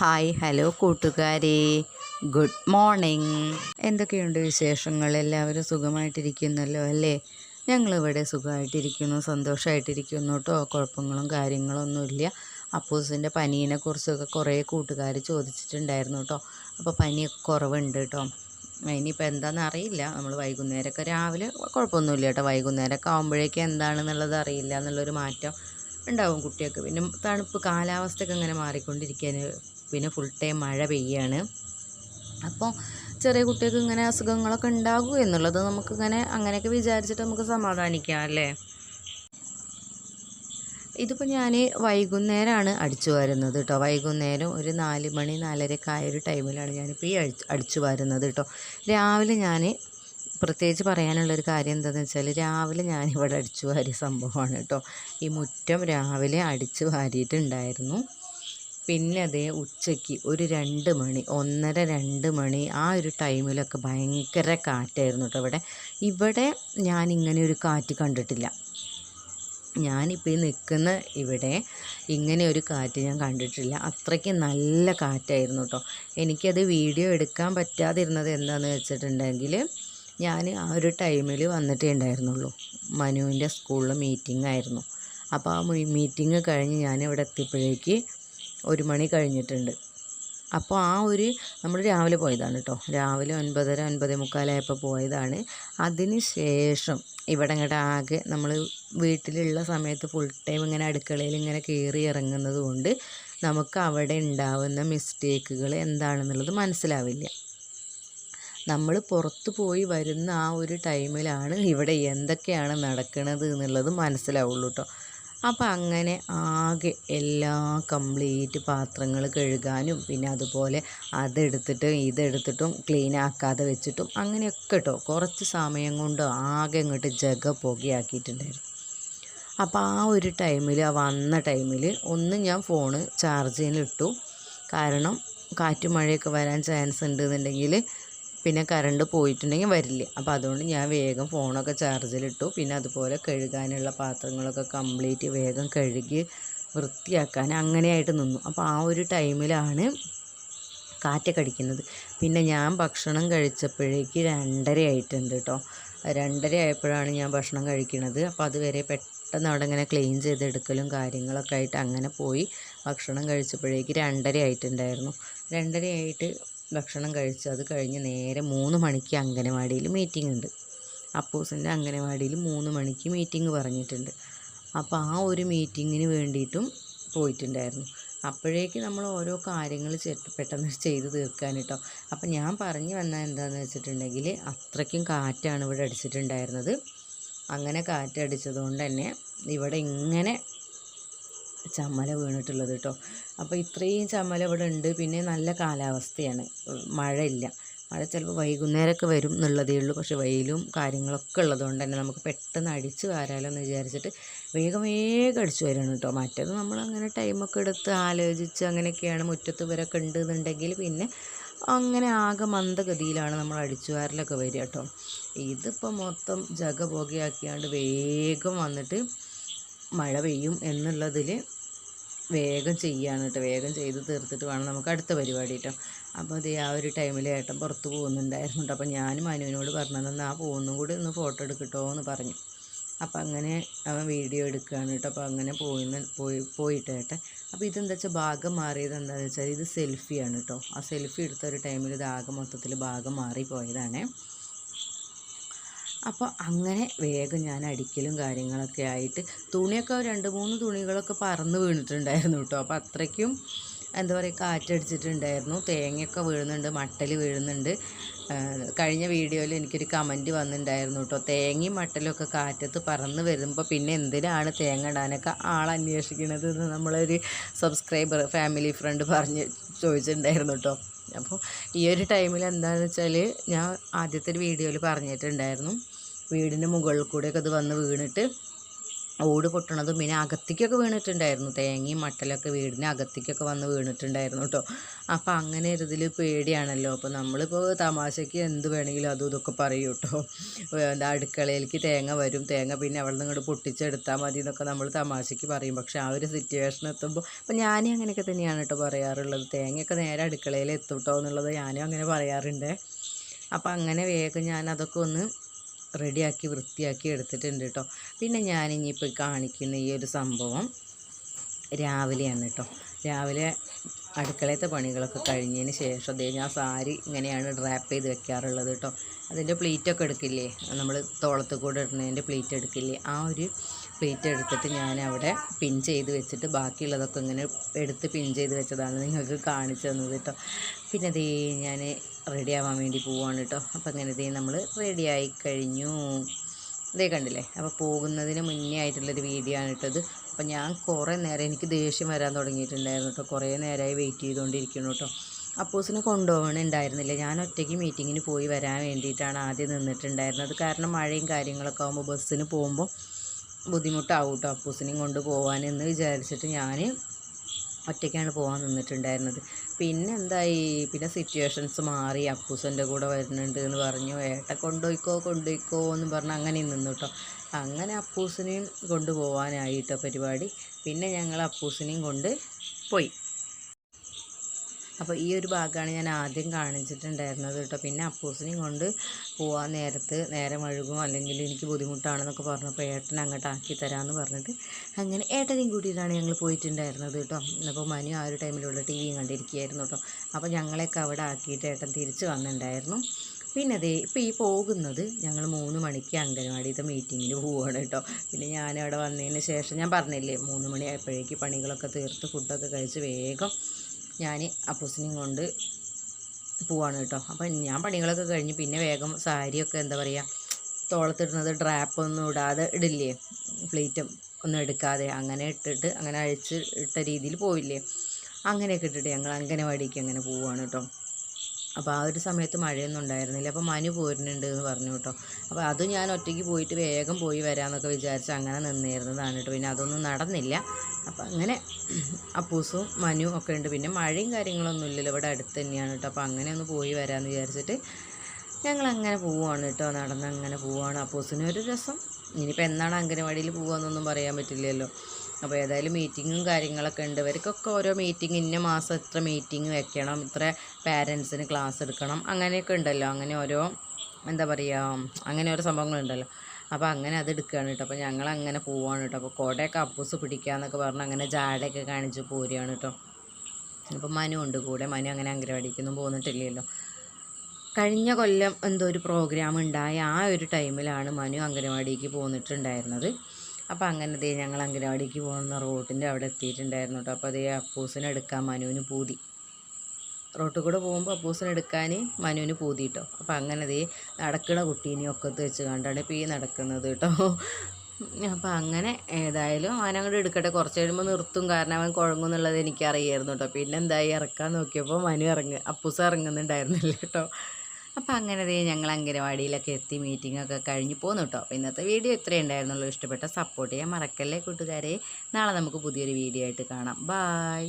Hi hello കൂട്ടുകാരെ. Good morning. എന്തൊക്കെയുണ്ട് വിശേഷങ്ങൾ? എല്ലാവരും സുഖമായിട്ടിരിക്കുന്നല്ലോ അല്ലേ? ഞങ്ങളിവിടെ സുഖമായിട്ടിരിക്കുന്നു സന്തോഷമായിട്ടിരിക്കുന്നു കേട്ടോ കുഴപ്പങ്ങളും കാര്യങ്ങളൊന്നുമില്ല അപ്പൂസിന്റെ പനീനെ കുറിച്ചൊക്കെ കുറേ കൂട്ടുകാർ ചോദിച്ചിട്ടുണ്ടായിരുന്നു കേട്ടോ അപ്പോൾ പനിയൊക്കെ കുറവുണ്ട് കേട്ടോ ഇനിയിപ്പോൾ എന്താണെന്ന് അറിയില്ല. നമ്മൾ വൈകുന്നേരമൊക്കെ രാവിലെ കുഴപ്പമൊന്നുമില്ല കേട്ടോ വൈകുന്നേരമൊക്കെ ആകുമ്പോഴേക്കും എന്താണെന്നുള്ളത് അറിയില്ല. എന്നുള്ളൊരു മാറ്റം ഉണ്ടാവും കുട്ടികൾക്ക്. പിന്നെ തണുപ്പ് കാലാവസ്ഥയൊക്കെ ഇങ്ങനെ മാറിക്കൊണ്ടിരിക്കാൻ പിന്നെ ഫുൾ ടൈം മഴ പെയ്യാണ്. അപ്പോൾ ചെറിയ കുട്ടികൾക്ക് ഇങ്ങനെ അസുഖങ്ങളൊക്കെ ഉണ്ടാകും എന്നുള്ളത് നമുക്കിങ്ങനെ അങ്ങനെയൊക്കെ വിചാരിച്ചിട്ട് നമുക്ക് സമാധാനിക്കാം അല്ലേ? ഇതിപ്പോൾ ഞാൻ വൈകുന്നേരമാണ് അടിച്ചു വരുന്നത് കേട്ടോ വൈകുന്നേരം ഒരു നാല് മണി നാലരയൊക്കെ ആയ ഒരു ടൈമിലാണ് ഞാനിപ്പോൾ ഈ അടിച്ച് അടിച്ചു വരുന്നത് കേട്ടോ രാവിലെ ഞാൻ പ്രത്യേകിച്ച് പറയാനുള്ളൊരു കാര്യം എന്താണെന്ന് വെച്ചാൽ രാവിലെ ഞാനിവിടെ അടിച്ചു വാരിയ സംഭവമാണ് കേട്ടോ ഈ മുറ്റം രാവിലെ അടിച്ചു വാരിയിട്ടുണ്ടായിരുന്നു. പിന്നെ അതേ ഉച്ചയ്ക്ക് ഒരു രണ്ട് മണി ഒന്നര രണ്ട് മണി ആ ഒരു ടൈമിലൊക്കെ ഭയങ്കര കാറ്റായിരുന്നു കേട്ടോ ഇവിടെ. ഇവിടെ ഞാൻ ഇങ്ങനെ ഒരു കാറ്റ് കണ്ടിട്ടില്ല. ഞാനിപ്പോൾ ഈ നിൽക്കുന്ന ഇവിടെ ഇങ്ങനെ ഒരു കാറ്റ് ഞാൻ കണ്ടിട്ടില്ല. അത്രയ്ക്ക് നല്ല കാറ്റായിരുന്നു കേട്ടോ. എനിക്കത് വീഡിയോ എടുക്കാൻ പറ്റാതിരുന്നത് എന്താണെന്ന് വെച്ചിട്ടുണ്ടെങ്കിൽ ഞാൻ ആ ഒരു ടൈമിൽ വന്നിട്ടേ ഉണ്ടായിരുന്നുള്ളൂ. മനുവിന്റെ സ്കൂളിൽ മീറ്റിംഗ് ആയിരുന്നു. അപ്പോൾ ആ മീറ്റിംഗ് കഴിഞ്ഞ് ഞാൻ ഇവിടെ എത്തിയപ്പോഴേക്ക് ഒരു മണി കഴിഞ്ഞിട്ടുണ്ട്. അപ്പോൾ ആ ഒരു നമ്മൾ രാവിലെ പോയതാണ് കേട്ടോ. രാവിലെ ഒൻപതര ഒൻപത് മുക്കാലായപ്പോൾ പോയതാണ്. അതിന് ശേഷം ഇവിടെ ഇങ്ങോട്ട് ആകെ നമ്മൾ വീട്ടിലുള്ള സമയത്ത് ഫുൾ ടൈം ഇങ്ങനെ അടുക്കളയിൽ ഇങ്ങനെ കയറി ഇറങ്ങുന്നത് കൊണ്ട് നമുക്ക് അവിടെ ഉണ്ടാവുന്ന മിസ്റ്റേക്കുകൾ എന്താണെന്നുള്ളത് മനസ്സിലാവില്ല. നമ്മൾ പുറത്ത് പോയി വരുന്ന ആ ഒരു ടൈമിലാണ് ഇവിടെ എന്തൊക്കെയാണ് നടക്കുന്നത് എന്നുള്ളത് മനസ്സിലാവുള്ളൂ കേട്ടോ. അപ്പം അങ്ങനെ ആകെ എല്ലാ കംപ്ലീറ്റ് പാത്രങ്ങൾ കഴുകാനും പിന്നെ അതുപോലെ അതെടുത്തിട്ട് ഇതെടുത്തിട്ടും ക്ലീൻ ആക്കാതെ വെച്ചിട്ടും അങ്ങനെയൊക്കെ കേട്ടോ കുറച്ച് സമയം കൊണ്ട് ആകെ ഇങ്ങോട്ട് ജഗ പുകയാക്കിയിട്ടുണ്ടായിരുന്നു അപ്പോൾ ആ ഒരു ടൈമിൽ ആ വന്ന ടൈമിൽ ഒന്ന് ഞാൻ ഫോണ് ചാർജിങ്ങിലിട്ടു കാരണം കാറ്റും മഴയൊക്കെ വരാൻ ചാൻസ് ഉണ്ട് എന്നുണ്ടെങ്കിൽ പിന്നെ കറണ്ട് പോയിട്ടുണ്ടെങ്കിൽ വരില്ല. അപ്പോൾ അതുകൊണ്ട് ഞാൻ വേഗം ഫോണൊക്കെ ചാർജിലിട്ടു. പിന്നെ അതുപോലെ കഴുകാനുള്ള പാത്രങ്ങളൊക്കെ കംപ്ലീറ്റ് വേഗം കഴുകി വൃത്തിയാക്കാൻ അങ്ങനെയായിട്ട് നിന്നു. അപ്പോൾ ആ ഒരു ടൈമിലാണ് കാറ്റൊക്കെ അടിക്കുന്നത്. പിന്നെ ഞാൻ ഭക്ഷണം കഴിച്ചപ്പോഴേക്ക് രണ്ടര ആയിട്ടുണ്ട് കേട്ടോ രണ്ടര ആയപ്പോഴാണ് ഞാൻ ഭക്ഷണം കഴിക്കുന്നത് അപ്പോൾ അതുവരെ പെട്ടെന്ന് അവിടെ ഇങ്ങനെ ക്ലീൻ ചെയ്തെടുക്കലും കാര്യങ്ങളൊക്കെ ആയിട്ട് അങ്ങനെ പോയി ഭക്ഷണം കഴിച്ചപ്പോഴേക്ക് രണ്ടര ആയിട്ടുണ്ടായിരുന്നു. രണ്ടര ആയിട്ട് ഭക്ഷണം കഴിച്ച് അത് കഴിഞ്ഞ് നേരെ മൂന്ന് മണിക്ക് അംഗനവാടിയിൽ മീറ്റിംഗ് ഉണ്ട്. അപ്പൂസിന്റെ അംഗനവാടിയിൽ മൂന്ന് മണിക്ക് മീറ്റിംഗ് പറഞ്ഞിട്ടുണ്ട്. അപ്പോൾ ആ ഒരു മീറ്റിങ്ങിന് വേണ്ടിയിട്ടും പോയിട്ടുണ്ടായിരുന്നു. അപ്പോഴേക്ക് നമ്മൾ ഓരോ കാര്യങ്ങൾ പെട്ടെന്ന് ചെയ്ത് തീർക്കാൻ കേട്ടോ അപ്പോൾ ഞാൻ പറഞ്ഞു വന്നത് എന്താണെന്ന് വെച്ചിട്ടുണ്ടെങ്കിൽ അത്രയ്ക്കും കാറ്റാണ് ഇവിടെ അടിച്ചിട്ടുണ്ടായിരുന്നത്. അങ്ങനെ കാറ്റടിച്ചതുകൊണ്ട് തന്നെ ഇവിടെ ഇങ്ങനെ ചമ്മല വീണിട്ടുള്ളത് കേട്ടോ. അപ്പോൾ ഇത്രയും ചമ്മല ഇവിടെ ഉണ്ട്. പിന്നെ നല്ല കാലാവസ്ഥയാണ്. മഴയില്ല. മഴ ചിലപ്പോൾ വൈകുന്നേരമൊക്കെ വരും എന്നുള്ളതേ ഉള്ളൂ. പക്ഷേ വെയിലും കാര്യങ്ങളൊക്കെ ഉള്ളതുകൊണ്ട് തന്നെ നമുക്ക് പെട്ടെന്ന് അടിച്ച് വാരാലോ എന്ന് വിചാരിച്ചിട്ട് വേഗം വേഗം അടിച്ചു വരണം കേട്ടോ. മറ്റേത് നമ്മളങ്ങനെ ടൈമൊക്കെ എടുത്ത് ആലോചിച്ച് അങ്ങനെയൊക്കെയാണ് മുറ്റത്ത് ഇവരൊക്കെ ഉണ്ടെന്നുണ്ടെങ്കിൽ പിന്നെ അങ്ങനെ ആകെ മന്ദഗതിയിലാണ് നമ്മൾ അടിച്ചു വാരലൊക്കെ വരിക കേട്ടോ. ഇതിപ്പോൾ മൊത്തം ജഗപോകയാക്കിയാണ്ട് വേഗം വന്നിട്ട് മഴ പെയ്യും എന്നുള്ളതിൽ വേഗം ചെയ്യാണ് കേട്ടോ. വേഗം ചെയ്ത് തീർത്തിട്ട് വേണം നമുക്ക് അടുത്ത പരിപാടി കേട്ടോ. അപ്പോൾ അത് ആ ഒരു ടൈമിൽ ഏട്ടൻ പുറത്ത് പോകുന്നുണ്ടായിരുന്നു. കേട്ടോ അപ്പോൾ ഞാനും മനുവിനോട് പറഞ്ഞതെന്ന് ആ പോകുന്നും കൂടി ഒന്ന് ഫോട്ടോ എടുക്കട്ടോ എന്ന് പറഞ്ഞു. അപ്പോൾ അങ്ങനെ അവൻ വീഡിയോ എടുക്കുകയാണ് കേട്ടോ. അപ്പോൾ അങ്ങനെ പോയി പോയി പോയിട്ട് ഏട്ടൻ. അപ്പോൾ ഇതെന്താ വെച്ചാൽ ഭാഗം മാറിയത് എന്താണെന്ന് വെച്ചാൽ ഇത് സെൽഫിയാണ് കേട്ടോ. ആ സെൽഫി എടുത്ത ഒരു ടൈമിൽ ഇത് ആകെ മൊത്തത്തിൽ ഭാഗം മാറിപ്പോയതാണേ. അപ്പോൾ അങ്ങനെ വേഗം ഞാൻ അടിക്കലും കാര്യങ്ങളൊക്കെ ആയിട്ട് തുണിയൊക്കെ രണ്ട് മൂന്ന് തുണികളൊക്കെ പറന്ന് വീണിട്ടുണ്ടായിരുന്നു കേട്ടോ. അപ്പോൾ അത്രയ്ക്കും എന്താ പറയുക കാറ്റടിച്ചിട്ടുണ്ടായിരുന്നു. തേങ്ങയൊക്കെ വീഴുന്നുണ്ട് മട്ടൽ വീഴുന്നുണ്ട്. കഴിഞ്ഞ വീഡിയോയിൽ എനിക്കൊരു കമന്റ് വന്നിട്ടുണ്ടായിരുന്നു കേട്ടോ. തേങ്ങയും മട്ടലും ഒക്കെ കാറ്റത്ത് പറന്ന് വരുമ്പോൾ പിന്നെ എന്തിനാണ് തേങ്ങ ഇടാനൊക്കെ ആൾ അന്വേഷിക്കണത് എന്ന് നമ്മളൊരു സബ്സ്ക്രൈബർ ഫാമിലി ഫ്രണ്ട് പറഞ്ഞ് ചോദിച്ചിട്ടുണ്ടായിരുന്നു കേട്ടോ. അപ്പോൾ ഈ ഒരു ടൈമിൽ എന്താണെന്ന് വെച്ചാൽ ഞാൻ ആദ്യത്തെ ഒരു വീഡിയോയിൽ പറഞ്ഞിട്ടുണ്ടായിരുന്നു. വീടിന്റെ മുകളിൽ കൂടെയൊക്കെ അത് വന്ന് വീണിട്ട് ഓട് പൊട്ടണതും പിന്നെ അകത്തേക്കൊക്കെ വീണിട്ടുണ്ടായിരുന്നു. തേങ്ങയും മട്ടലൊക്കെ വീടിന് അകത്തേക്കൊക്കെ വന്ന് വീണിട്ടുണ്ടായിരുന്നു കേട്ടോ. അപ്പോൾ അങ്ങനെ ഒരു ഇതിൽ പേടിയാണല്ലോ. അപ്പോൾ നമ്മളിപ്പോൾ തമാശയ്ക്ക് എന്ത് വേണമെങ്കിലും അതും ഇതൊക്കെ പറയും കേട്ടോ. എന്താ അടുക്കളയിലേക്ക് തേങ്ങ വരും. തേങ്ങ പിന്നെ അവിടെ നിന്ന് ഇങ്ങോട്ട് പൊട്ടിച്ചെടുത്താൽ മതി എന്നൊക്കെ നമ്മൾ തമാശയ്ക്ക് പറയും. പക്ഷേ ആ ഒരു സിറ്റുവേഷൻ എത്തുമ്പോൾ അപ്പോൾ ഞാനും അങ്ങനെയൊക്കെ തന്നെയാണ് കേട്ടോ പറയാറുള്ളത്. തേങ്ങയൊക്കെ നേരെ അടുക്കളയിൽ എത്തും കേട്ടോ എന്നുള്ളത് ഞാനും അങ്ങനെ പറയാറുണ്ട്. അപ്പോൾ അങ്ങനെ വേഗം ഞാൻ അതൊക്കെ ഒന്ന് റെഡിയാക്കി വൃത്തിയാക്കി എടുത്തിട്ടുണ്ട് കേട്ടോ പിന്നെ ഞാൻ ഇനിയിപ്പോൾ കാണിക്കുന്ന ഈ ഒരു സംഭവം രാവിലെയാണ് കേട്ടോ രാവിലെ അടുക്കളയത്തെ പണികളൊക്കെ കഴിഞ്ഞതിന് ശേഷം അതേ ഞാൻ സാരി ഇങ്ങനെയാണ് ഡ്രാപ്പ് ചെയ്ത് വെക്കാറുള്ളത് കേട്ടോ അതിന്റെ പ്ലീറ്റൊക്കെ എടുക്കില്ലേ? നമ്മൾ തോളത്ത് കൂടെ ഇടുന്നതിന്റെ പ്ലീറ്റ് എടുക്കില്ലേ? ആ ഒരു പ്ലേറ്റ് എടുത്തിട്ട് ഞാൻ അവിടെ പിൻ ചെയ്ത് വെച്ചിട്ട് ബാക്കിയുള്ളതൊക്കെ ഇങ്ങനെ എടുത്ത് പിൻ ചെയ്ത് വെച്ചതാണ് നിങ്ങൾക്ക് കാണിച്ചു തന്നത് കേട്ടോ. പിന്നെ ദേ ഞാൻ റെഡി ആവാൻ വേണ്ടി പോവാണ് കേട്ടോ. അപ്പോൾ അങ്ങനെ ഇതേ നമ്മൾ റെഡി ആയി കഴിഞ്ഞു. ഇതേ കണ്ടില്ലേ? അപ്പോൾ പോകുന്നതിന് മുന്നേ ആയിട്ടുള്ളൊരു വീഡിയോ ആണ് ഇട്ടത് അപ്പോൾ ഞാൻ കുറേ നേരം എനിക്ക് ദേഷ്യം വരാൻ തുടങ്ങിയിട്ടുണ്ടായിരുന്നു കേട്ടോ. കുറേ നേരമായി വെയിറ്റ് ചെയ്തുകൊണ്ടിരിക്കുന്നു കേട്ടോ. അപ്പൂസിനെ കൊണ്ടുപോകണുണ്ടായിരുന്നില്ല ഞാൻ ഒറ്റയ്ക്ക് മീറ്റിങ്ങിന് പോയി വരാൻ വേണ്ടിയിട്ടാണ് ആദ്യം നിന്നിട്ടുണ്ടായിരുന്നത്. കാരണം മഴയും കാര്യങ്ങളൊക്കെ ആകുമ്പോൾ ബസ്സിന് പോകുമ്പോൾ ബുദ്ധിമുട്ടാവും കേട്ടോ അപ്പൂസിനെയും കൊണ്ട് പോകാനെന്ന് വിചാരിച്ചിട്ട് ഞാൻ ഒറ്റയ്ക്കാണ് പോകാൻ നിന്നിട്ടുണ്ടായിരുന്നത്. പിന്നെ എന്തായി? പിന്നെ സിറ്റുവേഷൻസ് മാറി. അപ്പൂസന്റെ കൂടെ വരുന്നുണ്ട് എന്ന് പറഞ്ഞു. ഏട്ട കൊണ്ടുപോയിക്കോ കൊണ്ടുപോയിക്കോ എന്ന് പറഞ്ഞ് അങ്ങനെ നിന്നു കേട്ടോ അങ്ങനെ അപ്പൂസിനെയും കൊണ്ടുപോകാനായിട്ടോ പരിപാടി. പിന്നെ ഞങ്ങൾ അപ്പൂസിനെയും കൊണ്ട് പോയി. അപ്പോൾ ഈ ഒരു ഭാഗമാണ് ഞാൻ ആദ്യം കാണിച്ചിട്ടുണ്ടായിരുന്നത് കേട്ടോ. പിന്നെ അപ്പൂസിനെയും കൊണ്ട് പോകാൻ നേരത്ത് നേരം വഴുകും അല്ലെങ്കിൽ എനിക്ക് ബുദ്ധിമുട്ടാണെന്നൊക്കെ പറഞ്ഞപ്പോൾ ഏട്ടൻ അങ്ങോട്ട് ആക്കി തരാമെന്ന് പറഞ്ഞിട്ട് അങ്ങനെ ഏട്ടനെയും കൂട്ടിയിട്ടാണ് ഞങ്ങൾ പോയിട്ടുണ്ടായിരുന്നത് കേട്ടോ. അപ്പോൾ മനു ആ ഒരു ടൈമിലുള്ള ടി വിയും കണ്ടിരിക്കുകയായിരുന്നു കേട്ടോ. അപ്പോൾ ഞങ്ങളെയൊക്കെ അവിടെ ആക്കിയിട്ട് ഏട്ടൻ തിരിച്ച് വന്നിട്ടുണ്ടായിരുന്നു. പിന്നെ അതേ ഇപ്പോൾ ഈ പോകുന്നത് ഞങ്ങൾ മൂന്ന് മണിക്ക് അംഗനവാടിയത്തെ മീറ്റിങ്ങിന് പോവുകയാണ് കേട്ടോ. പിന്നെ ഞാനവിടെ വന്നതിന് ശേഷം ഞാൻ പറഞ്ഞില്ലേ മൂന്ന് മണിയായപ്പോഴേക്ക് പണികളൊക്കെ തീർത്ത് ഫുഡൊക്കെ കഴിച്ച് വേഗം ഞാൻ അപ്പൂസിനെയും കൊണ്ട് പോവാണ് കേട്ടോ. അപ്പം ഞാൻ പണികളൊക്കെ കഴിഞ്ഞ് പിന്നെ വേഗം സാരിയൊക്കെ എന്താ പറയുക തോളത്തിടുന്നത് ഡ്രാപ്പൊന്നും ഇടാതെ ഇടില്ലേ പ്ലേറ്റും ഒന്നും എടുക്കാതെ അങ്ങനെ ഇട്ടിട്ട് അങ്ങനെ അഴിച്ച് ഇട്ട രീതിയിൽ പോയില്ലേ. അങ്ങനെയൊക്കെ ഇട്ടിട്ട് ഞങ്ങൾ അംഗനവാടിക്ക് അങ്ങനെ പോവുകയാണ് കേട്ടോ. അപ്പോൾ ആ ഒരു സമയത്ത് മഴയൊന്നും ഉണ്ടായിരുന്നില്ല. അപ്പോൾ മനു പോരുന്നുണ്ട് എന്ന് പറഞ്ഞു കേട്ടോ. അപ്പോൾ അത് ഞാൻ ഒറ്റയ്ക്ക് പോയിട്ട് വേഗം പോയി വരാമെന്നൊക്കെ വിചാരിച്ച് അങ്ങനെ നിന്നിരുന്നതാണ് കേട്ടോ. പിന്നെ അതൊന്നും നടന്നില്ല. അപ്പോൾ അങ്ങനെ അപ്പൂസും മനു ഒക്കെ ഉണ്ട്. പിന്നെ മഴയും കാര്യങ്ങളൊന്നും ഇല്ലല്ലോ. ഇവിടെ അടുത്ത് തന്നെയാണ് കേട്ടോ. അപ്പോൾ അങ്ങനെ ഒന്ന് പോയി വരാമെന്ന് വിചാരിച്ചിട്ട് ഞങ്ങൾ അങ്ങനെ പോവുകയാണ് കേട്ടോ. നടന്ന് അങ്ങനെ പോവുകയാണ് അപ്പൂസിനൊരു രസം. ഇനിയിപ്പോൾ എന്നാണ് അംഗനവാടിയിൽ പോകുക എന്നൊന്നും പറയാൻ പറ്റില്ലല്ലോ. അപ്പോൾ ഏതായാലും മീറ്റിങ്ങും കാര്യങ്ങളൊക്കെ ഉണ്ട്. ഇവർക്കൊക്കെ ഓരോ മീറ്റിംഗ് ഇന്ന മാസം ഇത്ര മീറ്റിംഗ് വെക്കണം ഇത്ര പാരൻസിന് ക്ലാസ് എടുക്കണം അങ്ങനെയൊക്കെ ഉണ്ടല്ലോ. അങ്ങനെ ഓരോ എന്താ പറയുക അങ്ങനെ ഓരോ സംഭവങ്ങളുണ്ടല്ലോ. അപ്പോൾ അങ്ങനെ അത് എടുക്കുകയാണ് കേട്ടോ. അപ്പോൾ ഞങ്ങൾ അങ്ങനെ പോവുകയാണ് കേട്ടോ. അപ്പോൾ കുടയൊക്കെ അപ്പൂസ് പിടിക്കാന്നൊക്കെ പറഞ്ഞ് അങ്ങനെ ജാടയൊക്കെ കാണിച്ച് പോരുകയാണ് കേട്ടോ. അപ്പോൾ മനു ഉണ്ട് കൂടെ. മനു അങ്ങനെ അങ്കരവാടിക്കൊന്നും പോന്നിട്ടില്ലല്ലോ. കഴിഞ്ഞ കൊല്ലം എന്തോ ഒരു പ്രോഗ്രാം ഉണ്ടായ ആ ഒരു ടൈമിലാണ് മനു അങ്കനവാടിക്ക് പോന്നിട്ടുണ്ടായിരുന്നത്. അപ്പോൾ അങ്ങനെ ദേ ഞങ്ങൾ അങ്കനവാടിക്ക് പോകുന്ന റോട്ടിന്റെ അവിടെ എത്തിയിട്ടുണ്ടായിരുന്നു കേട്ടോ അപ്പോൾ അതേ അപ്പൂസിനെ എടുക്കാൻ മനുവിന് പൂതി. റോട്ടിൽ കൂടെ പോകുമ്പോൾ അപ്പൂസിനെ എടുക്കാൻ മനുവിന് പൂതി കേട്ടോ അപ്പോൾ അങ്ങനെ ദേ നടക്കണ കുട്ടീനെ ഒക്കത്ത് വെച്ച് കണ്ടാണ് ഇപ്പോൾ ഈ നടക്കുന്നത് കേട്ടോ അപ്പോൾ അങ്ങനെ ഏതായാലും അവൻ അങ്ങോട്ട് എടുക്കട്ടെ. കുറച്ച് കഴിയുമ്പോൾ നിർത്തും. കാരണം അവൻ കുഴങ്ങും എന്നുള്ളത് എനിക്കറിയായിരുന്നു കേട്ടോ പിന്നെ എന്തായി? ഇറക്കാൻ നോക്കിയപ്പോൾ മനു ഇറങ്ങുക അപ്പൂസ് ഇറങ്ങുന്നുണ്ടായിരുന്നില്ല കേട്ടോ അപ്പോൾ അങ്ങനെ ദേ ഞങ്ങൾ അംഗനവാടിയിലൊക്കെ എത്തി മീറ്റിംഗ് ഒക്കെ കഴിഞ്ഞ് പോന്നു കേട്ടോ അപ്പോൾ ഇന്നത്തെ വീഡിയോ ഇത്രയേ ഉണ്ടായിരുന്നുള്ളൂ. ഇഷ്ടപ്പെട്ട സപ്പോർട്ട് ചെയ്യാൻ മറക്കല്ലേ കൂട്ടുകാരെ. നാളെ നമുക്ക് പുതിയൊരു വീഡിയോ ആയിട്ട് കാണാം. ബായ്